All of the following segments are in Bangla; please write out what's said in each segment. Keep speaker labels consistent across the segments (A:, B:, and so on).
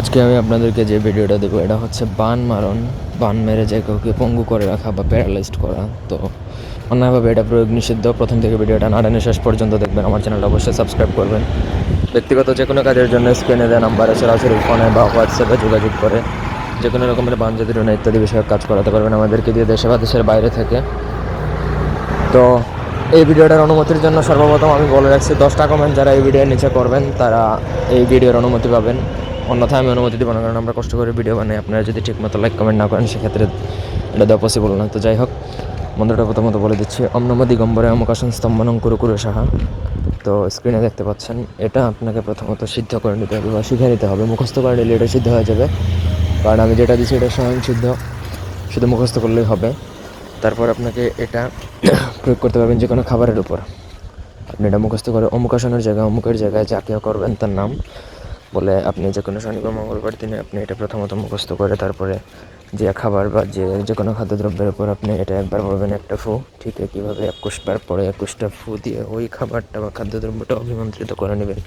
A: আজকে আমি আপনাদেরকে যে ভিডিওটা দেবো, এটা হচ্ছে বান মারণ, বান মেরে যে কাউকে পঙ্গু করে রাখা বা প্যারালাইজড করা। তো অন্যায়ভাবে এটা প্রয়োগ নিষিদ্ধ। প্রথম থেকে ভিডিওটা না শেষ পর্যন্ত দেখবেন। আমার চ্যানেলটা অবশ্যই সাবস্ক্রাইব করবেন। ব্যক্তিগত যে কোনো কাজের জন্য স্ক্রিনে দেওয়া নাম্বারে সরাসরি ফোনে বা হোয়াটসঅ্যাপে যোগাযোগ করে যে কোনো রকমের বান জাতিরণা ইত্যাদি বিষয়ক কাজ করাতে পারবেন। আমাদেরকে দিয়ে দেশে বা দেশের বাইরে থেকে। তো এই ভিডিওটার অনুমতির জন্য সর্বপ্রথম আমি বলে রাখছি দশটা কমেন্ট যারা এই ভিডিওর নিচে করবেন, তারা এই ভিডিওর অনুমতি পাবেন। অন্যথায় আমি অনুমতি দেবো না, কারণ আমরা কষ্ট করে ভিডিও বানাই। আপনারা যদি ঠিকমতো লাইক কমেন্ট না করেন, সেক্ষেত্রে এটা দেওয়া পসিবল না। তো যাই হোক মন্ত্রটা প্রথমত বলে দিচ্ছি অম্নম দিগম্বরে অমকাশন স্তম্ভনং কুরু সাহা। তো স্ক্রিনে দেখতে পাচ্ছেন, এটা আপনাকে প্রথমত সিদ্ধ করে নিতে হবে বা শিখে নিতে হবে। মুখস্থ করে নিলে এটা সিদ্ধ হয়ে যাবে। কারণ আমি যেটা দিচ্ছি এটা স্বয়ং সিদ্ধ। শুধু মুখস্থ করলেই হবে। তারপর আপনাকে এটা প্রয়োগ করতে পারবেন যে কোনো খাবারের উপর। আপনি এটা মুখস্থ করে অমুকাসনের জায়গায়, অমুকের জায়গায় যাকে করবেন তার নাম। বলে আপনি যে কোনো শনিবার, মঙ্গলবার দিনে আপনি এটা প্রথমত মুখস্থ করে তারপরে যে খাবার বা যে যে কোনো খাদ্যদ্রব্যের উপর আপনি এটা একবার বলবেন, একটা ফু। ঠিক একইভাবে একুশবার পরে একুশটা ফু দিয়ে ওই খাবারটা বা খাদ্যদ্রব্যটা অভিমন্ত্রিত করে নেবেন।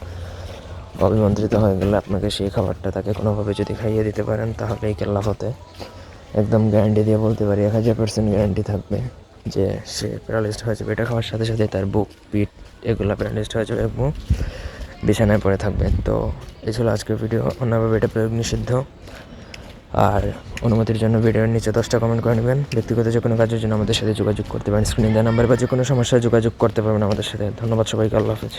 A: অভিমন্ত্রিত হয়ে গেলে আপনাকে সেই খাবারটা তাকে কোনোভাবে যদি খাইয়ে দিতে পারেন তাহলে এই কেল্লা হতে। একদম গ্যারান্টি দিয়ে বলতে পারি, এক হাজার পার্সেন্ট গ্যারান্টি থাকবে যে সে প্যারালিস্ট হয়ে যাবে। এটা খাওয়ার সাথে সাথে তার বুক, পিঠ, এগুলো প্যারালিস্ট হয়ে যাবে এবং বিছানায় পড়ে থাকবে। তো এই ছিল আজকের ভিডিও অন্যভাবে এটা প্রয়োগ নিষিদ্ধ। আর অনুমতির জন্য ভিডিওর নিচে দশটা কমেন্ট করে নেবেন। ব্যক্তিগত যে কোনো কাজের জন্য আমাদের সাথে যোগাযোগ করতে পারেন। স্ক্রিনে দেওয়া নাম্বার বা যে কোনো সমস্যায় যোগাযোগ করতে পারবেন আমাদের সাথে। ধন্যবাদ সবাইকে। আল্লাহ হাফেজ।